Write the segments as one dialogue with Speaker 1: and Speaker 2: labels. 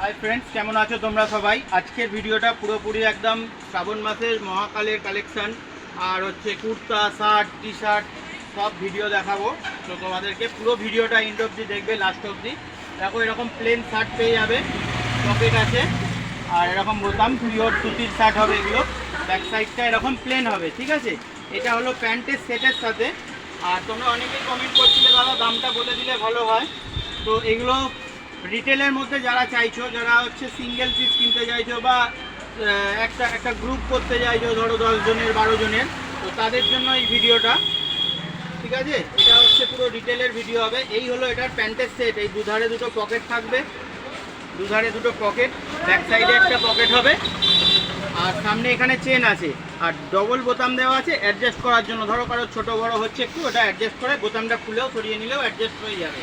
Speaker 1: Hi friends কেমন আছো তোমরা সবাই? আজকের ভিডিওটা পুরোপুরি একদম শ্রাবণ মাসের মহাকালের কালেকশন আর হচ্ছে কুর্তা, শার্ট টি শার্ট সব ভিডিও দেখাবো। তো তোমাদেরকে পুরো ভিডিওটা ইন্ড অবধি দেখবে লাস্ট অবধি। দেখো, এরকম প্লেন শার্ট পেয়ে যাবে পকেট আছে। আর এরকম বোতাম পিওর সুতির শার্ট হবে এগুলো। ব্যাক সাইডটা এরকম প্লেন হবে, ঠিক আছে? এটা হলো প্যান্টের সেটের সাথে। আর তোমরা অনেকেই কমেন্ট করছিলে, দাদা, দামটা বলে দিলে ভালো হয়। তো এগুলো রিটেলের মধ্যে যারা চাইছো, যারা হচ্ছে সিঙ্গেল পিস কিনতে চাইছো বা একটা একটা গ্রুপ করতে চাইছো, ধরো দশ জনের, বারো জনের, তো তাদের জন্য এই ভিডিওটা। ঠিক আছে? এটা হচ্ছে পুরো রিটেলের ভিডিও হবে। এই হলো এটার প্যান্টের সেট এই দুধারে দুটো পকেট থাকবে। দুধারে দুটো পকেট ব্যাক সাইডে একটা পকেট হবে। আর সামনে এখানে চেন আছে। আর ডবল বোতাম দেওয়া আছে। অ্যাডজাস্ট করার জন্য। ধরো কারও ছোটো বড় হচ্ছে একটু, ওটা অ্যাডজাস্ট করে বোতামটা খুলেও সরিয়ে নিলেও অ্যাডজাস্ট হয়ে যাবে।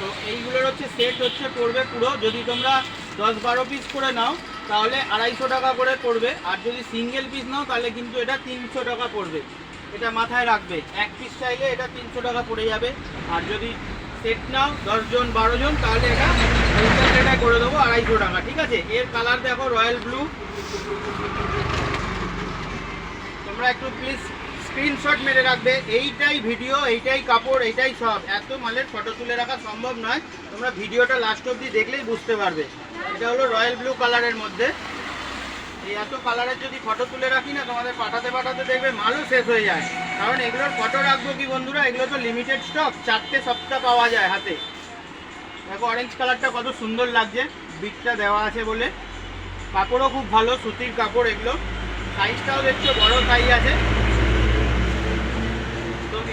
Speaker 1: তো এইগুলোর হচ্ছে সেট হচ্ছে পড়বে পুরো। যদি তোমরা দশ বারো পিস করে নাও, তাহলে আড়াইশো টাকা করে পড়বে। আর যদি সিঙ্গেল পিস নাও, তাহলে কিন্তু এটা তিনশো টাকা পড়বে। এটা মাথায় রাখবে। এক পিস চাইলে এটা তিনশো টাকা পড়ে যাবে। আর যদি সেট নাও দশজন বারো জন, তাহলে এটা রেটে করে দেবো আড়াইশো টাকা, ঠিক আছে? এর কালার দেখো রয়্যাল ব্লু তোমরা একটু প্লিজ স্ক্রিনশট মেরে রাখবে। এইটাই ভিডিও এইটাই কাপড়, এইটাই সব। এত মালের ফটো তুলে রাখা সম্ভব নয়। তোমরা ভিডিওটা লাস্ট অবধি দেখলেই বুঝতে পারবে। এটা হলো রয়্যাল ব্লু কালারের মধ্যে। এই এত কালারের যদি ফটো তুলে রাখি না, তোমাদের পাঠাতে পাঠাতে দেখবে মালও শেষ হয়ে যায়। কারণ এগুলোর ফটো রাখব কি বন্ধুরা? এগুলো তো লিমিটেড স্টক চারটে সপ্তাহ পাওয়া যায় হাতে। দেখো অরেঞ্জ কালারটা কত সুন্দর লাগছে। বিটটা দেওয়া আছে বলে। কাপড়ও খুব ভালো, সুতির কাপড় এগুলো। সাইজটাও দেখছ, বড় সাইজ আছে।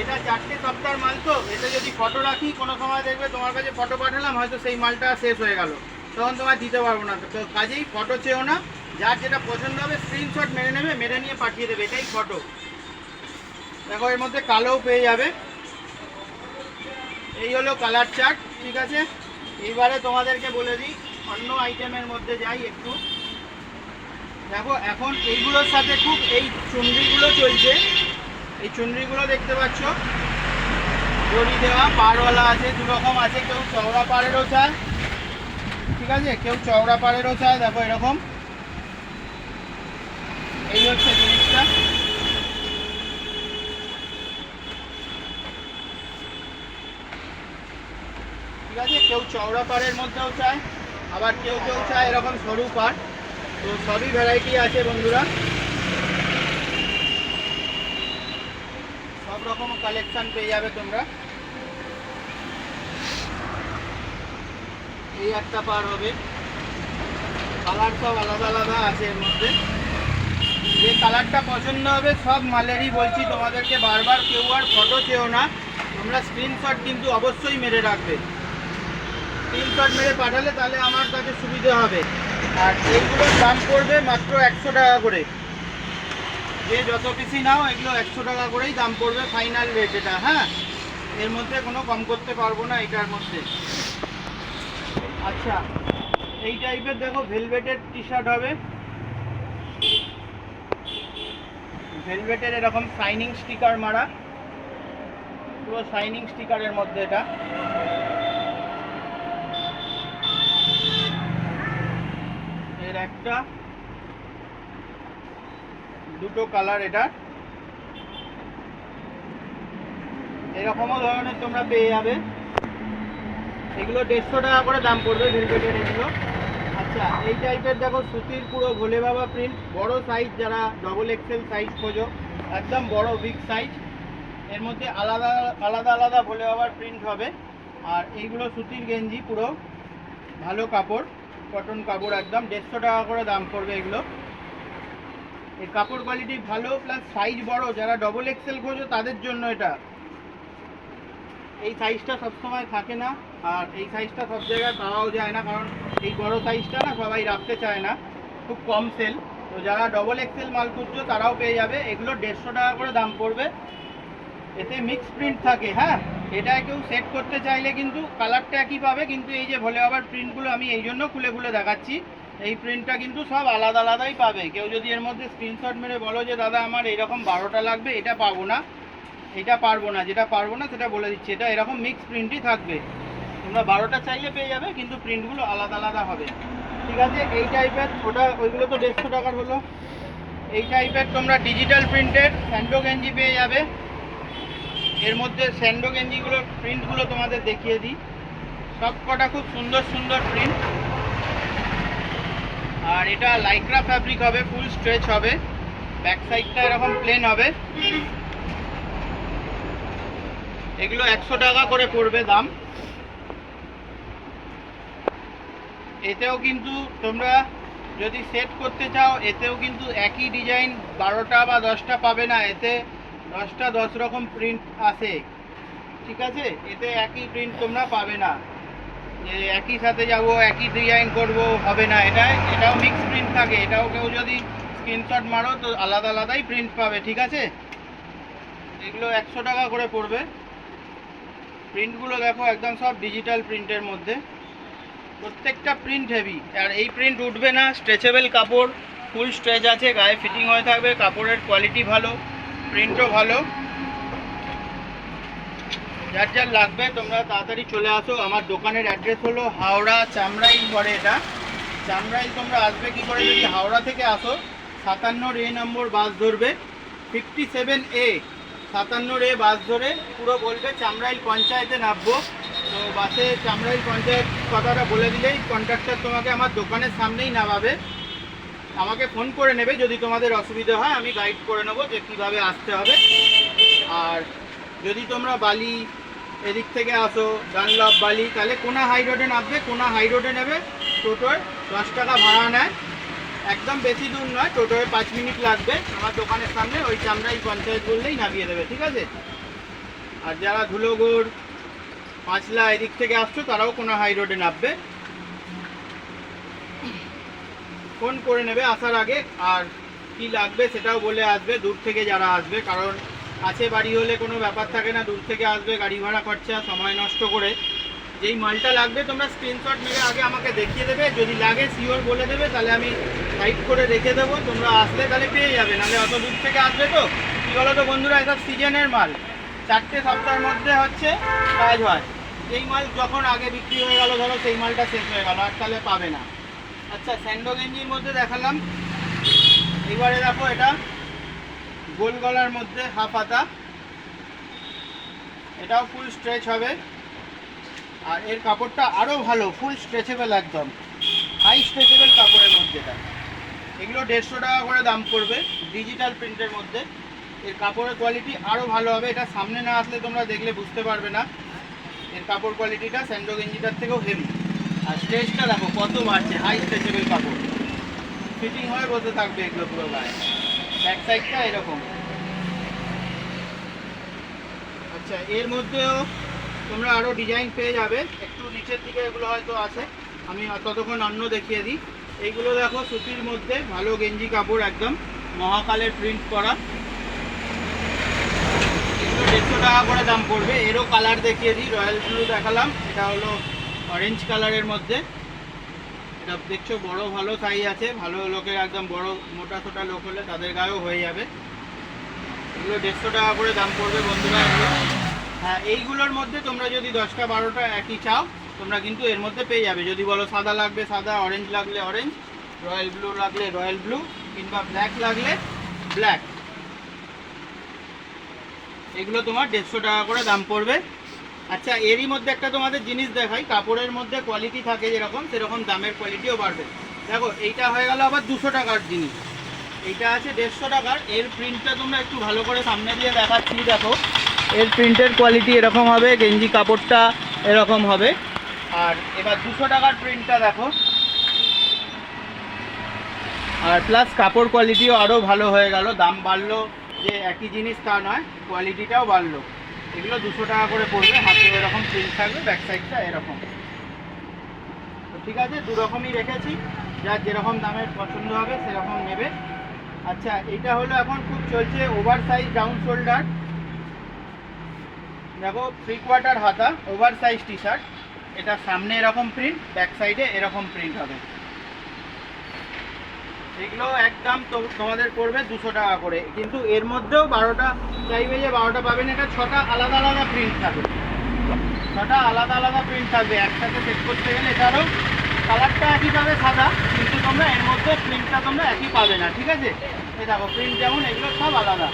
Speaker 1: এটা চারটে সপ্তাহের মাল তো, এটা যদি ফটো রাখি, কোনো সময় দেখবে তোমার কাছে ফটো পাঠালাম, হয়তো সেই মালটা শেষ হয়ে গেল। তখন তোমার দিতে পারব না। তো কাজেই ফটো চেয়েও না। যার যেটা পছন্দ হবে স্ক্রিনশট মেরে নেবে, মেরে নিয়ে পাঠিয়ে দেবে। এটাই ফটো দেখো, এর মধ্যে কালোও পেয়ে যাবে। এই হলো কালার চার্ট ঠিক আছে? এইবারে তোমাদেরকে বলে দিই, অন্য আইটেমের মধ্যে যাই একটু। দেখো, এখন এইগুলোর সাথে খুব, এই চুনরিগুলো চলছে। এই চুনরিগুলো দেখতে পাচ্ছ। দড়ি দেওয়া, পাড়ওয়ালা আছে দু রকম আছে, কেউ চওড়া পাড়েরও চায়। ঠিক আছে? কেউ চওড়া পাড়েরও চায়, দেখো এরকম। এই হচ্ছে জিনিসটা। ঠিক আছে? কেউ চওড়া পাড়ের মধ্যেও চায়, আবার কেউ কেউ চায় এরকম সরু পাড়। তো সবই ভ্যারাইটি আছে বন্ধুরা। সব রকম কালেকশন পেয়ে যাবে তোমরা। এই একটা পার হবে। কালার সব আলাদা আলাদা আছে এর মধ্যে। যে কালারটা পছন্দ হবে, সব মালেরই বলছি তোমাদেরকে বারবার, কেউ আর ফটো চেও না। তোমরা স্ক্রিনশট কিন্তু অবশ্যই মেরে রাখবে। স্ক্রিনশট মেরে পাঠালে তাহলে আমার কাছে সুবিধা হবে। আর এইগুলোর দাম পড়বে মাত্র একশো টাকা করে। যে যত পিসি নাও, এগুলো একশো টাকা করেই দাম পড়বে ফাইনাল রেট এটা হ্যাঁ? এর মধ্যে কোনো কম করতে পারব না এটার মধ্যে। আচ্ছা এই টাইপের দেখো ভেলভেটের টি শার্ট হবে। ভেলভেটের এরকম শাইনিং স্টিকার মারা। পুরো শাইনিং স্টিকারের মধ্যে এটা। এর একটা দুটো কালার এটা। এরকমও ধরনের তোমরা পেয়ে যাবে। এগুলো দেড়শো টাকা করে দাম পড়বে ভেলভেটের এগুলো। আচ্ছা এই টাইপের দেখো সুতির পুরো ভোলে বাবা প্রিন্ট বড় সাইজ যারা ডবল এক্সেল সাইজ খোঁজো, একদম বড় বিগ সাইজ এর মধ্যে আলাদা আলাদা আলাদা ভোলে বাবার প্রিন্ট হবে। আর এইগুলো সুতির গেঞ্জি পুরো। ভালো কাপড় কটন কাপড় একদম। দেড়শো টাকা করে দাম পড়বে এগুলো। এই কাপড় কোয়ালিটি ভালো প্লাস সাইজ বড়। যারা ডবল এক্সেল খোঁজো, তাদের জন্য এটা। এই সাইজটা সবসময় থাকে না, আর এই সাইজটা সব জায়গায় পাওয়াও যায় না, কারণ এই বড় সাইজটা না সবাই রাখতে চায় না। খুব কম সেল তো যারা ডবল এক্সেল মাল খুঁজছো, তারাও পেয়ে যাবে। এগুলো দেড়শো টাকা করে দাম পড়বে। এতে মিক্স প্রিন্ট থাকে হ্যাঁ? এটা কেউ সেট করতে চাইলে কিন্তু কালারটা একই পাবে, কিন্তু এই যে ভোলে আবার প্রিন্টগুলো আমি এই জন্য খুলে খুলে দেখাচ্ছি। এই প্রিন্টটা কিন্তু সব আলাদা আলাদাই পাবে। কেউ যদি এর মধ্যে স্ক্রিনশট মেরে বলো যে, দাদা, আমার এইরকম বারোটা লাগবে, এটা পাবো না। এটা পারব না, যেটা পারব না, সেটা বলে দিচ্ছি। এটা এরকম মিক্স প্রিন্টই থাকবে। তোমরা বারোটা চাইলে পেয়ে যাবে, কিন্তু প্রিন্টগুলো আলাদা আলাদা হবে। ঠিক আছে? এই টাইপের ওটা, ওইগুলো তো দেড়শো টাকার হলো। এই টাইপের তোমরা ডিজিটাল প্রিন্টের স্যান্ডো গেঞ্জি পেয়ে যাবে। এর মধ্যে স্যান্ডো গেঞ্জিগুলোর প্রিন্টগুলো তোমাদের দেখিয়ে দিই। সব কটা খুব সুন্দর সুন্দর প্রিন্ট আর এটা লাইক্রা ফ্যাব্রিক হবে ফুল স্ট্রেচ হবে। ব্যাক সাইডটা এরকম প্লেন হবে। এগুলো একশো টাকা করে পড়বে দাম। এতেও কিন্তু তোমরা যদি সেট করতে চাও, এতেও কিন্তু একই ডিজাইন বারোটা বা দশটা পাবে না। এতে দশটা দশ রকম প্রিন্ট আছে। ঠিক আছে? এতে একই প্রিন্ট তোমরা পাবে না। যে একই সাথে যাব, একই ডিজাইন করব, হবে না। এটা এটাও মিক্স প্রিন্ট থাকে। এটাও কেউ যদি স্ক্রিনশট মারো, তো আলাদা আলাদাই প্রিন্ট পাবে, ঠিক আছে? এগুলো একশো টাকা করে পড়বে। প্রিন্টগুলো দেখো, একদম সব ডিজিটাল প্রিন্টের মধ্যে। প্রত্যেকটা প্রিন্ট হেভি আর এই প্রিন্ট উঠবে না। স্ট্রেচেবল কাপড় ফুল স্ট্রেচ আছে, গায়ে ফিটিং হয়ে থাকবে, কাপড়ের কোয়ালিটি ভালো প্রিন্টও ভালো। যার যার লাগবে, তোমরা তাড়াতাড়ি চলে আসো। আমার দোকানের অ্যাড্রেস হলো হাওড়া চামড়াইল পরে এটা। চামড়াইল তোমরা আসবে কি করে? যদি হাওড়া থেকে আসো। সাতান্নর এ নম্বর বাস ধরবে। ফিফটি সেভেন এ সাতান্নর এ বাস ধরে পুরো বলবে চামড়াইল পঞ্চায়েতে নামবো। তো বাসে চামড়াইল পঞ্চায়েত কথাটা বলে দিলেই কন্ট্রাক্টর তোমাকে আমার দোকানের সামনেই নামাবে। আমাকে ফোন করে নেবে যদি তোমাদের অসুবিধা হয়, আমি গাইড করে নেব যে কীভাবে আসতে হবে। আর যদি তোমরা বালি এদিক থেকে আসো, ডানলপ বালি, তাহলে কোনা হাই রোডে নামবে, কোনা হাই রোডে নেবে, টোটোয় দশ টাকা ভাড়া নেয়। একদম বেশি দূর নয়, টোটোয় পাঁচ মিনিট লাগবে। আমার দোকানের সামনে, ওই চামড়াই পঞ্চায়েত বললেই নামিয়ে দেবে, ঠিক আছে? আর যারা ধুলোগড়, পাঁচলা এদিক থেকে আসছো, তারাও কোনো হাই রোডে নামবে। ফোন করে নেবে আসার আগে, আর কি লাগবে সেটাও বলে আসবে, দূর থেকে যারা আসবে, কারণ কাছে বাড়ি হলে কোনো ব্যাপার থাকে না, দূর থেকে আসবে, গাড়ি ভাড়া খরচা, সময় নষ্ট করে। যেই মালটা লাগবে তোমরা স্ক্রিনশট মেরে আগে আমাকে দেখিয়ে দেবে, যদি লাগে শিওর বলে দেবে, তাহলে আমি সাইড করে রেখে দেবো, তোমরা আসলে তাহলে পেয়ে যাবে, নাহলে অত দূর থেকে আসবে তো। কী বলো তো বন্ধুরা এসব সিজনের মাল। চারটে সপ্তাহের মধ্যে হচ্ছে কাজ হয়। এই মাল যখন আগে বিক্রি হয়ে গেল, ধরো সেই মালটা শেষ হয়ে গেল, আর তাহলে পাবে না। আচ্ছা স্যান্ডো গেঞ্জির মধ্যে দেখালাম। এবারে দেখো এটা গোল গলার মধ্যে হাফ হাতা। এটাও ফুল স্ট্রেচ হবে। আর এর কাপড়টা আরও ভালো ফুল স্ট্রেচেবল একদম। হাই স্ট্রেচেবল কাপড়ের মধ্যে এটা। এগুলো দেড়শো টাকা করে দাম পড়বে ডিজিটাল প্রিন্টের মধ্যে। এর কাপড়ের কোয়ালিটি আরও ভালো হবে। এটা সামনে না আসলে তোমরা দেখলে বুঝতে পারবে না। এর কাপড় কোয়ালিটিটা স্যান্ডো গেঞ্জিটার থেকেও হেভি আর স্ট্রেচটা দেখো কত বাড়ছে হাই স্ট্রেচেবল কাপড়। ফিটিং হয়ে বসে থাকবে এগুলো পুরো গায়ে। ব্যাক সাইডটা এরকম। আচ্ছা এর মধ্যেও তোমরা আরও ডিজাইন পেয়ে যাবে। একটু নিচের দিকে এগুলো হয়তো আছে। আমি ততক্ষণ অন্য দেখিয়ে দিই। এইগুলো দেখো সুতির মধ্যে, ভালো গেঞ্জি কাপড় একদম, মহাকালের প্রিন্ট করা। এগুলো দেড়শো টাকা করে দাম পড়বে। এরও কালার দেখিয়ে দিই রয়্যাল ব্লু দেখালাম। এটা হলো অরেঞ্জ কালারের মধ্যে। দেখছ, বড় ভালো সাইজ আছে। ভালো লোকের একদম বড়, মোটা সোটা লোক হলে তাদের গায়েও হয়ে যাবে। এগুলো দেড়শো টাকা করে দাম পড়বে বন্ধুরা এগুলো। হ্যাঁ এইগুলোর মধ্যে তোমরা যদি দশটা বারোটা একই চাও, তোমরা কিন্তু এর মধ্যে পেয়ে যাবে। যদি বলো সাদা লাগবে, সাদা অরেঞ্জ লাগলে অরেঞ্জ রয়্যাল ব্লু লাগলে রয়্যাল ব্লু কিংবা ব্ল্যাক লাগলে ব্ল্যাক এগুলো তোমার দেড়শো টাকা করে দাম পড়বে। আচ্ছা এরই মধ্যে একটা তোমাদের জিনিস দেখাই। কাপড়ের মধ্যে কোয়ালিটি থাকে যেরকম, সেরকম দামের কোয়ালিটিও বাড়বে। দেখো, এইটা হয়ে গেল আবার দুশো টাকার জিনিস। এইটা আছে দেড়শো টাকার। এর প্রিন্টটা তোমরা একটু ভালো করে সামনে দিয়ে দেখাচ্ছি, দেখো। এর প্রিন্টের কোয়ালিটি এরকম হবে, গেঞ্জি কাপড়টা এরকম হবে। আর এবার দুশো টাকার প্রিন্টটা দেখো। আর প্লাস কাপড় কোয়ালিটিও আরও ভালো হয়ে গেল। দাম বাড়লো যে একই জিনিস তা নয় কোয়ালিটিটাও বাড়লো। এগুলো দুশো টাকা করে পড়বে, হাতে এরকম প্রিন্ট থাকবে ব্যাক সাইডটা এরকম। তো ঠিক আছে দু রকমই রেখেছি যার যেরকম দামের পছন্দ হবে সেরকম নেবে। আচ্ছা এটা হলো এখন খুব চলছে ওভার সাইজ ডাউন শোল্ডার দেখো থ্রি কোয়ার্টার হাতা ওভার সাইজ টি শার্ট এটা সামনে এরকম প্রিন্ট ব্যাক সাইডে এরকম প্রিন্ট হবে। এগুলো একদম তোমাদের পড়বে দুশো টাকা করে। কিন্তু এর মধ্যেও বারোটা চাইবে যে বারোটা পাবেন, এটা ছটা আলাদা আলাদা প্রিন্ট থাকবে। ছটা আলাদা আলাদা প্রিন্ট থাকবে। একসাথে সেট করতে গেলে এটারও কালারটা একই পাবে সাদা, কিন্তু তোমরা এর মধ্যে প্রিন্টটা তোমরা একই পাবে না, ঠিক আছে? এই দেখো প্রিন্ট যেমন, এগুলো সব আলাদা।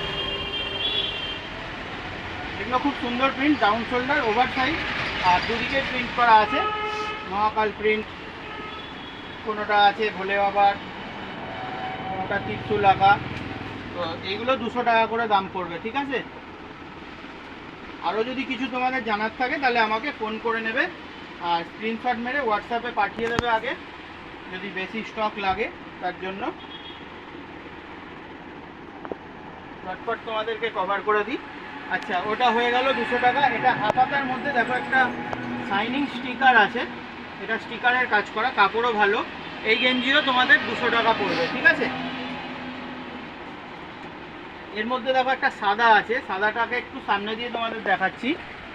Speaker 1: এগুলো খুব সুন্দর print down shoulder over size আর দুদিকে প্রিন্ট করা আছে। মহাকাল প্রিন্ট কোনোটা আছে ভোলে বাবার কোনোটা ত্রিশুল আঁকা তো এইগুলো দুশো টাকা করে দাম পড়বে, ঠিক আছে? আরও যদি কিছু তোমাদের জানার থাকে, তাহলে আমাকে ফোন করে নেবে আর স্ক্রিনশট মেরে হোয়াটসঅ্যাপে পাঠিয়ে দেবে আগে, যদি বেশি স্টক লাগে তার জন্য। চটপট তোমাদেরকে কভার করে দিই। আচ্ছা ওটা হয়ে গেল দুশো টাকা। এটা হাফাতার মধ্যে দেখো একটা শাইনিং স্টিকার আছে। এটা স্টিকারের কাজ করা, কাপড়ও ভালো। এই গেঞ্জিও তোমাদের দুশো টাকা পড়বে, ঠিক আছে? এর মধ্যে দেখো একটা সাদা আছে, সাদাটাকে একটু সামনে দিয়ে তোমাদের দেখাচ্ছি।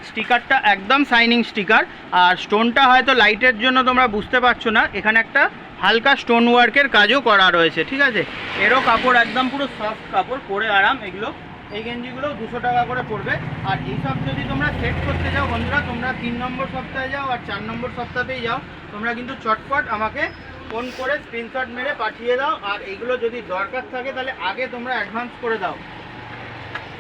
Speaker 1: স্টিকারটা একদম শাইনিং স্টিকার আর স্টোনটা হয়তো লাইটের জন্য তোমরা বুঝতে পারছ না, এখানে একটা হালকা স্টোন ওয়ার্কের কাজও করা রয়েছে, ঠিক আছে? এরও কাপড় একদম পুরো সফট কাপড়, পরে আরাম, এগুলো, এই গেঞ্জিগুলো দুশো টাকা করে পড়বে। আর এইসব যদি তোমরা সেট করতে যাও বন্ধুরা, তোমরা তিন নম্বর সপ্তাহে যাও আর চার নম্বর সপ্তাহতেই যাও, তোমরা কিন্তু চটপট আমাকে ফোন করে স্ক্রিনশট মেরে পাঠিয়ে দাও, আর এইগুলো যদি দরকার থাকে তাহলে আগে তোমরা অ্যাডভান্স করে দাও।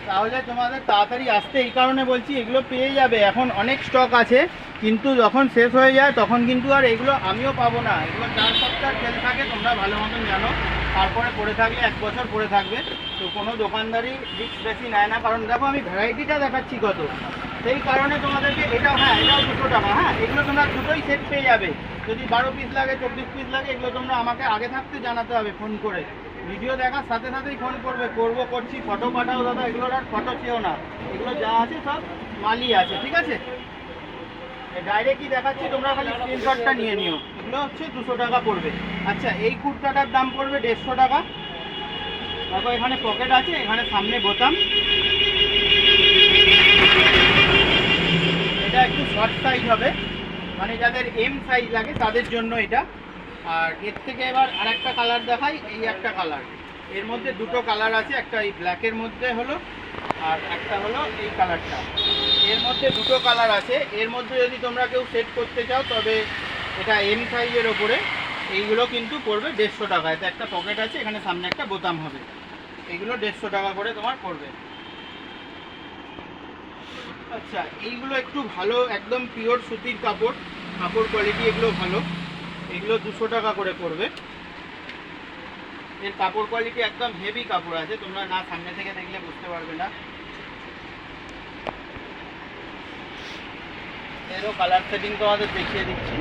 Speaker 1: তাহলে তোমাদের তাড়াতাড়ি আসতে এই কারণে বলছি, এগুলো পেয়ে যাবে। এখন অনেক স্টক আছে, কিন্তু যখন শেষ হয়ে যায়, তখন কিন্তু আর এগুলো আমিও পাবো না। এগুলো চার সপ্তাহ খেল থাকে, তোমরা ভালো মতন জানো। তারপরে পড়ে থাকলে, এক বছর পড়ে থাকবে। তো কোনো দোকানদারই রিস্ক বেশি নেয় না। কারণ দেখো, আমি ভ্যারাইটিটা দেখাচ্ছি কত। সেই কারণে তোমাদেরকে এটাও হ্যাঁ এটাও দুশো টাকা হ্যাঁ এগুলো তোমরা দুটোই সেট পেয়ে যাবে। যদি বারো পিস লাগে, চব্বিশ পিস লাগে, এগুলো তোমরা আমাকে আগে থাকতে জানাতে হবে ফোন করে। ভিডিও দেখার সাথে সাথেই ফোন করবে, করব, করছি ফটো পাঠাও দাদা, এগুলোর আর ফটো চেও না। এগুলো যা আছে সব মালই আছে, ঠিক আছে? ডাইরেক্টই দেখাচ্ছি, তোমরা খালি স্ক্রিনশটটা নিয়ে নিও। এগুলো হচ্ছে দুশো টাকা পড়বে। আচ্ছা এই কুর্তাটার দাম পড়বে দেড়শো টাকা। দেখো, এখানে পকেট আছে, এখানে সামনে বোতাম। এটা একটু শর্ট সাইজ হবে। মানে যাদের এম সাইজ লাগে, তাদের জন্য এটা। আর এর থেকে এবার আর একটা কালার দেখাই, এই একটা কালারের মধ্যে দুটো কালার আছে, একটা এই ব্ল্যাকের মধ্যে হলো, আর একটা হলো এই কালারটা এর মধ্যে দুটো কালার আছে। এর মধ্যে যদি তোমরা কেউ সেট করতে চাও, তবে এটা এম সাইজের ওপরে। এইগুলো কিন্তু পড়বে দেড়শো টাকা এতে একটা পকেট আছে, এখানে সামনে একটা বোতাম হবে। এইগুলো দেড়শো টাকা করে তোমার পড়বে। আচ্ছা এইগুলো একটু ভালো, একদম পিওর সুতির কাপড়। কাপড় কোয়ালিটি এগুলো ভালো। এগুলো দুশো টাকা করে পড়বে। এর কাপড় কোয়ালিটি একদম হেভি কাপড় আছে। তোমরা না সামনে থেকে দেখলে বুঝতে পারবে না। এরও কালার সেটিং তোমাদের দেখিয়ে দিচ্ছি।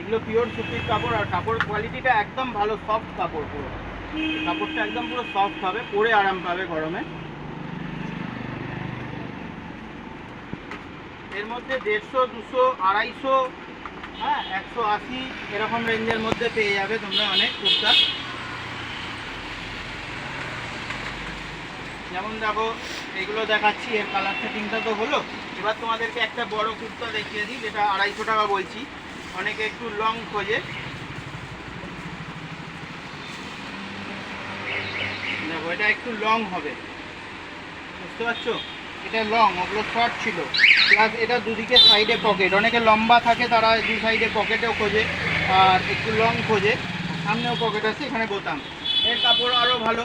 Speaker 1: এগুলো পিওর সুতির কাপড় আর কাপড় কোয়ালিটিটা একদম ভালো সফট কাপড় পুরো। কাপড়টা একদম পুরো সফট হবে, পরে আরাম পাবে গরমে। এর মধ্যে দেড়শো, দুশো, আড়াইশো হ্যাঁ একশো আশি, এরকম রেঞ্জের মধ্যে পেয়ে যাবে তোমরা অনেক কুর্তা। যেমন দেখো, এগুলো দেখাচ্ছি, এর কালার সেটিংটা তো হলো। এবার তোমাদেরকে একটা বড় কুর্তা দেখিয়ে দিই, যেটা আড়াইশো টাকা বলছি। অনেকে একটু লং খোঁজে দেখো এটা একটু লং হবে। বুঝতে পারছ? এটা লং ওগুলো শর্ট ছিল। প্লাস এটা দুদিকে সাইডে পকেট অনেকে লম্বা থাকে, তারা দু সাইডে পকেটেও খোঁজে, আর একটু লং খোঁজে। সামনেও পকেট আছে, এখানে বোতাম। এর কাপড় আরও ভালো।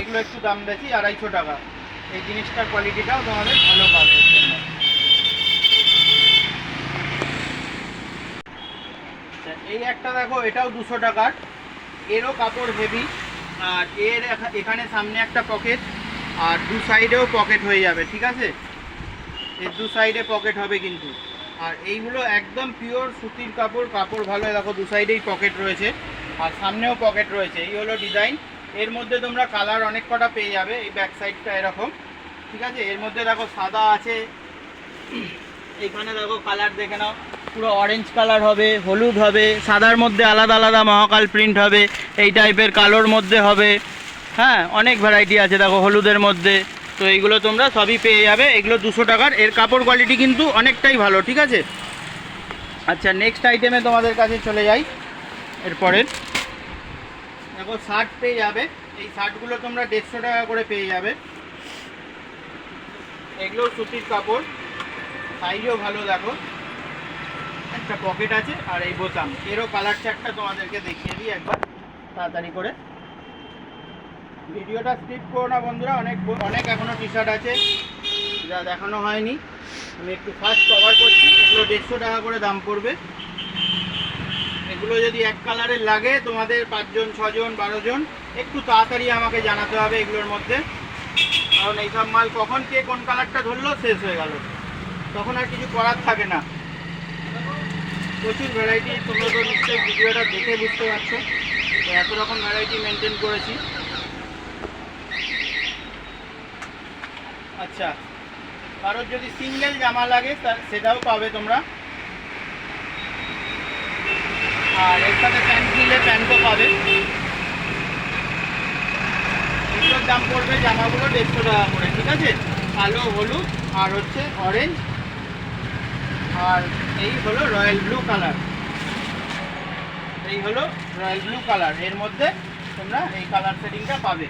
Speaker 1: এগুলো একটু দাম বেশি, আড়াইশো টাকা। এই জিনিসটার কোয়ালিটিটাও তোমাদের ভালো পাবে। এই একটা দেখো, এটাও দুশো টাকার। এরও কাপড় হেভি আর এর এখানে সামনে একটা পকেট, আর দু সাইডেও পকেট হয়ে যাবে, ঠিক আছে? এর দু সাইডে পকেট হবে কিন্তু। আর এইগুলো একদম পিওর সুতির কাপড় কাপড় ভালো দেখো দু সাইডেই পকেট রয়েছে, আর সামনেও পকেট রয়েছে, এই হলো ডিজাইন এর মধ্যে তোমরা কালার অনেক কটা পেয়ে যাবে, এই ব্যাক সাইডটা এরকম, ঠিক আছে? এর মধ্যে দেখো সাদা আছে, এখানে দেখো কালার দেখে নাও। পুরো অরেঞ্জ কালার হবে, হলুদ হবে, সাদার মধ্যে আলাদা আলাদা মহাকাল প্রিন্ট হবে, এই টাইপের কালোর মধ্যে হবে। হ্যাঁ অনেক ভ্যারাইটি আছে, দেখো, হলুদের মধ্যে। তো এইগুলো তোমরা সবই পেয়ে যাবে। এগুলো দুশো টাকার। এর কাপড় কোয়ালিটি কিন্তু অনেকটাই ভালো, ঠিক আছে? আচ্ছা নেক্সট আইটেমে তোমাদের কাছে চলে যাই। এরপরের দেখো শার্ট পেয়ে যাবে। এই শার্টগুলো তোমরা দেড়শো টাকা করে পেয়ে যাবে। এগুলো সুতির কাপড়। সাইজও ভালো, দেখো। একটা পকেট আছে আর এই বোতাম। এরও কালার চারটা তোমাদেরকে দেখিয়ে দিই একবার। তাড়াতাড়ি করে। ভিডিওটা স্কিপ করো না বন্ধুরা, অনেক অনেক এখনও টি শার্ট আছে। যা দেখানো হয়নি। আমি একটু ফার্স্ট কভার করছি, এগুলো দেড়শো টাকা করে দাম পড়বে। এগুলো যদি এক কালারের লাগে, তোমাদের পাঁচজন, ছজন বারো জন একটু তাড়াতাড়ি আমাকে জানাতে হবে এগুলোর মধ্যে। কারণ এইসব মাল কখন কে কোন কালারটা ধরলো, শেষ হয়ে গেল। তখন আর কিছু করার থাকে না। প্রচুর ভ্যারাইটি তোমরা তো নিশ্চয়ই ভিডিওটা দেখে বুঝতে পারছ। তো এত রকম ভ্যারাইটি মেনটেন করেছি। আচ্ছা কারোর যদি সিঙ্গেল জামা লাগে সেটাও পাবে তোমরা। আর এর সাথে প্যান্ট নিলে প্যান্টও পাবে। এগুলোর দাম পড়বে জামাগুলো দেড়শো টাকা করে, ঠিক আছে? কালো, হলুদ, আর হচ্ছে অরেঞ্জ আর এই হলো রয়্যাল ব্লু কালার। এই হলো রয়্যাল ব্লু কালার। এর মধ্যে তোমরা এই কালার সেটিংটা পাবে।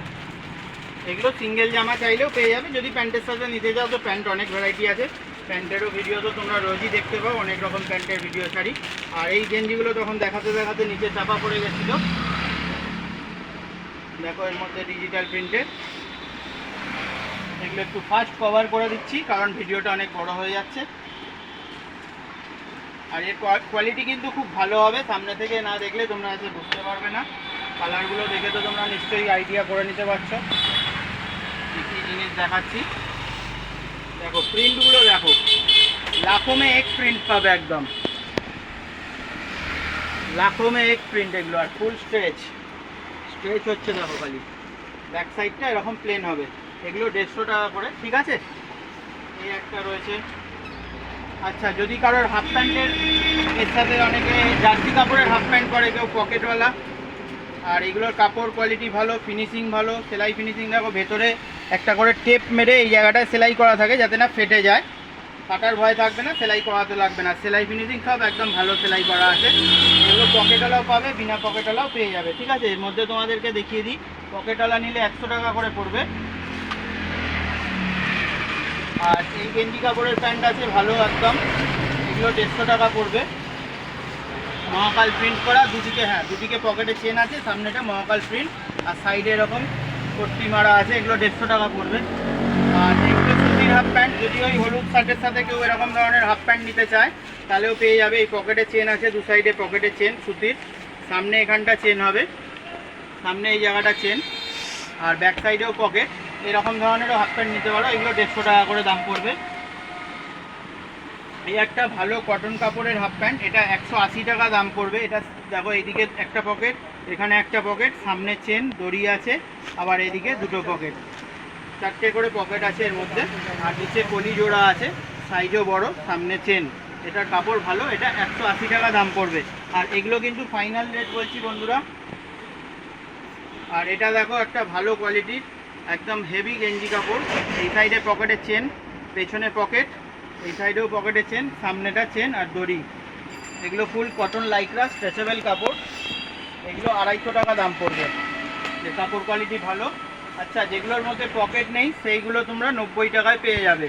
Speaker 1: এগুলো সিঙ্গেল জামা চাইলেও পেয়ে যাবে। যদি প্যান্টের সাথে নিতে যাও তো প্যান্ট অনেক ভ্যারাইটি আছে। প্যান্টেরও ভিডিও তো তোমরা রোজই দেখতে পাও। অনেক রকম প্যান্টের ভিডিও ছাড়ি আর এই গেঞ্জিগুলো তখন দেখাতে দেখাতে নিচে চাপা পড়ে গেছিল। দেখো এর মধ্যে ডিজিটাল প্রিন্টের এগুলো একটু ফাস্ট কভার করে দিচ্ছি, কারণ ভিডিওটা অনেক বড় হয়ে যাচ্ছে। আর এর কোয়ালিটি কিন্তু খুব ভালো হবে। সামনে থেকে না দেখলে তোমরা এসে বুঝতে পারবে না। কালারগুলো দেখে তো তোমরা নিশ্চয়ই আইডিয়া করে নিতে পারছ। কী জিনিস দেখাচ্ছি। দেখো প্রিন্টগুলো দেখো। লাখোমে এক প্রিন্ট পাবে একদম। লাখোমে এক প্রিন্ট এগুলো আর ফুল স্ট্রেচ স্ট্রেচ হচ্ছে দেখো খালি। ব্যাক সাইডটা এরকম প্লেন হবে। এগুলো দেড়শো টাকা করে। ঠিক আছে? এই একটা রয়েছে। আচ্ছা যদি কারোর হাফ প্যান্টের এর সাথে অনেকে জার্সি কাপড়ের হাফ প্যান্ট করে কেউ পকেটওয়ালা আর এগুলোর কাপড় কোয়ালিটি ভালো ফিনিশিং ভালো, সেলাই ফিনিশিং দেখো, ভেতরে একটা করে টেপ মেরে এই জায়গাটায় সেলাই করা থাকে যাতে না ফেটে যায়। ফাটার ভয় থাকবে না, সেলাই করাতে লাগবে না। সেলাই ফিনিশিং সব একদম ভালো সেলাই করা আছে। এগুলো পকেটওয়ালাও পাবে, বিনা পকেটওয়ালাও পেয়ে যাবে। ঠিক আছে, এর মধ্যে তোমাদেরকে দেখিয়ে দিই। পকেটওয়ালা নিলে একশো টাকা করে পড়বে। আর এই গেঞ্জি কাপড়ের প্যান্ট আছে, ভালো একদম। এগুলো দেড়শো টাকা পড়বে। মহাকাল প্রিন্ট করা, দুদিকে হ্যাঁ দুদিকে পকেটে চেন আছে, সামনেটা মহাকাল প্রিন্ট আর সাইডে এরকম পট্টি মারা আছে, এগুলো দেড়শো টাকা পড়বে। আর এগুলো সুতির হাফ প্যান্ট যদি ওই হলুদ শার্টের সাথে কেউ এরকম ধরনের হাফ প্যান্ট নিতে চায়, তাহলেও পেয়ে যাবে। এই পকেটে চেন আছে, দু সাইডে পকেটে চেন সুতির। সামনে এখানটা চেন হবে। সামনে এই জায়গাটা চেন আর ব্যাক সাইডেও পকেট এরকম ধরনেরও হাফ প্যান্ট নিতে পারো, এগুলো দেড়শো টাকা করে দাম পড়বে। এই একটা ভালো কটন কাপড়ের হাফ প্যান্ট এটা একশো আশি টাকা দাম পড়বে। এটা দেখো, এইদিকে একটা পকেট এখানে একটা পকেট সামনে চেন দড়ি আছে, আবার এদিকে দুটো পকেট চারটে করে পকেট আছে এর মধ্যে, আর নিচে কলি জোড়া আছে সাইজও বড়, সামনে চেন এটার কাপড় ভালো, এটা একশো আশি টাকা দাম পড়বে। আর এগুলো কিন্তু ফাইনাল রেট বলছি বন্ধুরা। আর এটা দেখো, একটা ভালো কোয়ালিটির একদম হেভি গেঞ্জি কাপড়। এই সাইডে পকেটে চেন পেছনে পকেট এই সাইডেও পকেটে চেন সামনেটা চেন আর দড়ি। এগুলো ফুল কটন লাইকরা স্ট্রেচেবল কাপড়। এগুলো আড়াইশো টাকা দাম পড়বে। যে কাপড় কোয়ালিটি ভালো। আচ্ছা যেগুলোর মধ্যে পকেট নেই, সেইগুলো তোমরা নব্বই টাকায় পেয়ে যাবে।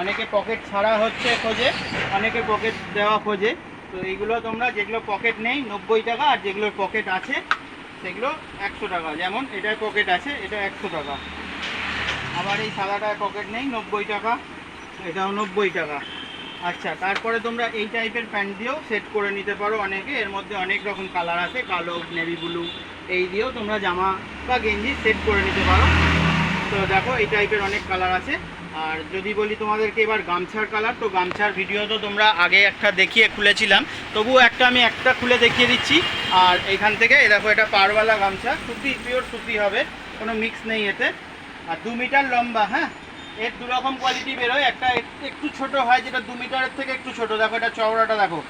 Speaker 1: অনেকে পকেট ছাড়া হচ্ছে খোঁজে, অনেকে পকেট দেওয়া খোঁজে। তো এইগুলো তোমরা যেগুলো পকেট নেই, নব্বই টাকা আর যেগুলোর পকেট আছে সেগুলো একশো টাকা। যেমন এটার পকেট আছে, এটা একশো টাকা। আবার এই সাদাটায় পকেট নেই, নব্বই টাকা। এটাও নব্বই টাকা। আচ্ছা তারপরে তোমরা এই টাইপের প্যান্ট দিয়েও সেট করে নিতে পারো অনেকে। এর মধ্যে অনেক রকম কালার আছে, কালো নেভি ব্লু এই দিয়েও তোমরা জামা বা গেঞ্জি সেট করে নিতে পারো। তো দেখো, এই টাইপের অনেক কালার আছে। আর যদি বলি তোমাদেরকে এবার গামছার কালার তো গামছার ভিডিও তো তোমরা আগে একটা দেখিয়ে খুলেছিলাম। তবুও একটা আমি একটা খুলে দেখিয়ে দিচ্ছি। আর এখান থেকে, এই দেখো এটা পারওয়ালা গামছা, সুতি পিওর সুতি হবে, কোনো মিক্স নেই এতে। আর দু মিটার লম্বা হ্যাঁ? এর দু রকম কোয়ালিটি বেরোয়। একটা একটু ছোট হয় যেটা দু মিটারের থেকে একটু ছোট। দেখো এটা চওড়াটা, দেখো।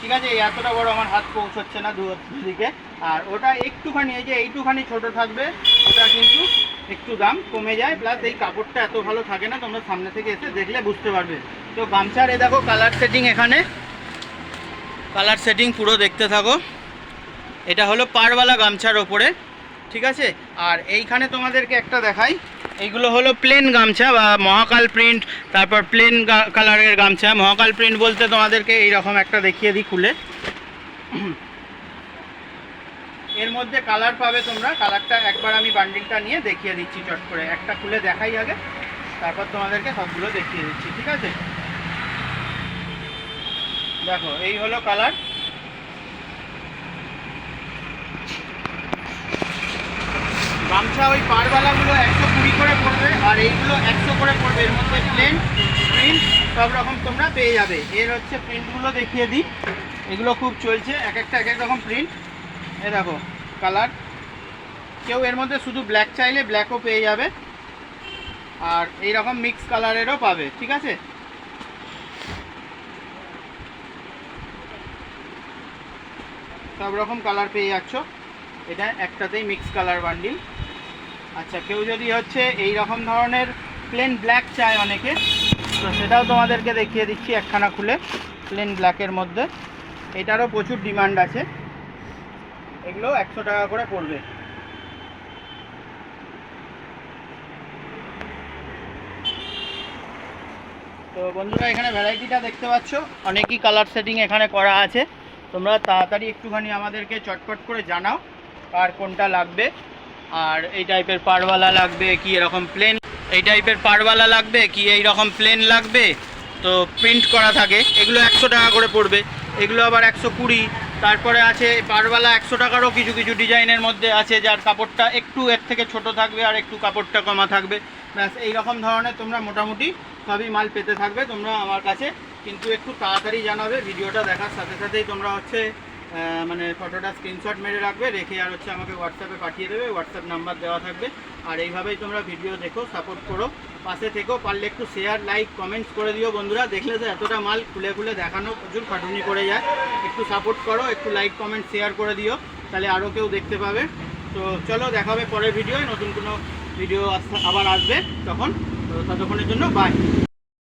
Speaker 1: ঠিক আছে? এতটা বড় আমার হাত পৌঁছচ্ছে না দু দিকে আর ওটা একটুখানি, এই যে এইটুখানি ছোট থাকবে, ওটা কিন্তু একটু দাম কমে যায় প্লাস এই কাপড়টা এত ভালো থাকে না, তোমরা সামনে থেকে এসে দেখলে বুঝতে পারবে। তো গামছার এ দেখো কালার সেটিং এখানে। কালার সেটিং পুরো দেখতে থাকো। এটা হলো পারওয়ালা গামছার ওপরে, ঠিক আছে? আর এইখানে তোমাদেরকে একটা দেখাই। এইগুলো হলো প্লেন গামছা বা মহাকাল প্রিন্ট তারপর প্লেন কালারের গামছা। মহাকাল প্রিন্ট বলতে তোমাদেরকে এইরকম একটা দেখিয়ে দিই খুলে। এর মধ্যে কালার পাবে তোমরা। কালারটা একবার আমি বান্ডিলটা নিয়ে দেখিয়ে দিচ্ছি, চট করে। একটা খুলে দেখাই আগে। তারপর তোমাদেরকে সবগুলো দেখিয়ে দিচ্ছি, ঠিক আছে? দেখো, এই হলো কালার গামছা ওই পারবালাগুলো একশো কুড়ি করে পড়বে, আর এইগুলো একশো করে পড়বে। এর মধ্যে প্লেন প্রিন্ট সব রকম তোমরা পেয়ে যাবে। এর হচ্ছে প্রিন্টগুলো দেখিয়ে দিই। এগুলো খুব চলছে, এক একটা এক এক রকম প্রিন্ট এ দেখো কালার। কেউ এর মধ্যে শুধু ব্ল্যাক চাইলে ব্ল্যাকও পেয়ে যাবে। আর এই রকম মিক্স কালারেরও পাবে, ঠিক আছে? সব রকম কালার পেয়ে যাচ্ছ। এটা একটাতেই মিক্স কালার বান্ডিল আচ্ছা কেউ যদি হচ্ছে এই রকম ধরনের প্লেন ব্ল্যাক চায় অনেকে, তো সেটাও তোমাদেরকে দেখিয়ে দিচ্ছি একখানা খুলে প্লেন ব্ল্যাকের মধ্যে। এটারও প্রচুর ডিমান্ড আছে। এগুলো একশো টাকা করে পড়বে। তো বন্ধুরা, এখানে ভ্যারাইটিটা দেখতে পাচ্ছ। অনেকই কালার সেটিং এখানে করা আছে। তোমরা তাড়াতাড়ি একটুখানি আমাদেরকে চটপট করে জানাও আর কোনটা লাগবে। আর এই টাইপের পারওয়ালা লাগবে, কি এরকম প্লেন এই টাইপের পারওয়ালা লাগবে, কি এই রকম প্লেন লাগবে। তো প্রিন্ট করা থাকে। এগুলো একশো টাকা করে পড়বে। এগুলো আবার একশো কুড়ি তারপরে আছে পারওয়ালা একশো টাকারও কিছু কিছু ডিজাইনের মধ্যে আছে, যার কাপড়টা একটু এর থেকে ছোট থাকবে আর একটু কাপড়টা কমা থাকবে। ব্যাস, এইরকম ধরনের তোমরা মোটামুটি সবই মাল পেতে থাকবে, তোমরা আমার কাছে কিন্তু একটু তাড়াতাড়ি জানাবে, ভিডিওটা দেখার সাথে সাথেই তোমরা হচ্ছে মানে ফটোটা স্ক্রিনশট মেরে রাখবে, রেখে আর হচ্ছে আমাকে হোয়াটসঅ্যাপে পাঠিয়ে দেবে হোয়াটসঅ্যাপ নাম্বার দেওয়া থাকবে। আর এইভাবেই তোমরা ভিডিও দেখো সাপোর্ট করো, পাশে থেকেও পারলে একটু শেয়ার লাইক কমেন্টস করে দিও বন্ধুরা। দেখলে তো এতটা মাল খুলে খুলে দেখানো, প্রচুর খাটুনি পড়ে যায়। একটু সাপোর্ট করো, একটু লাইক কমেন্ট শেয়ার করে দিও, তাহলে আরও কেউ দেখতে পাবে। তো চলো দেখাবে পরের ভিডিওয় নতুন কোনো ভিডিও আবার আসবে তখন। তো ততক্ষণের জন্য বাই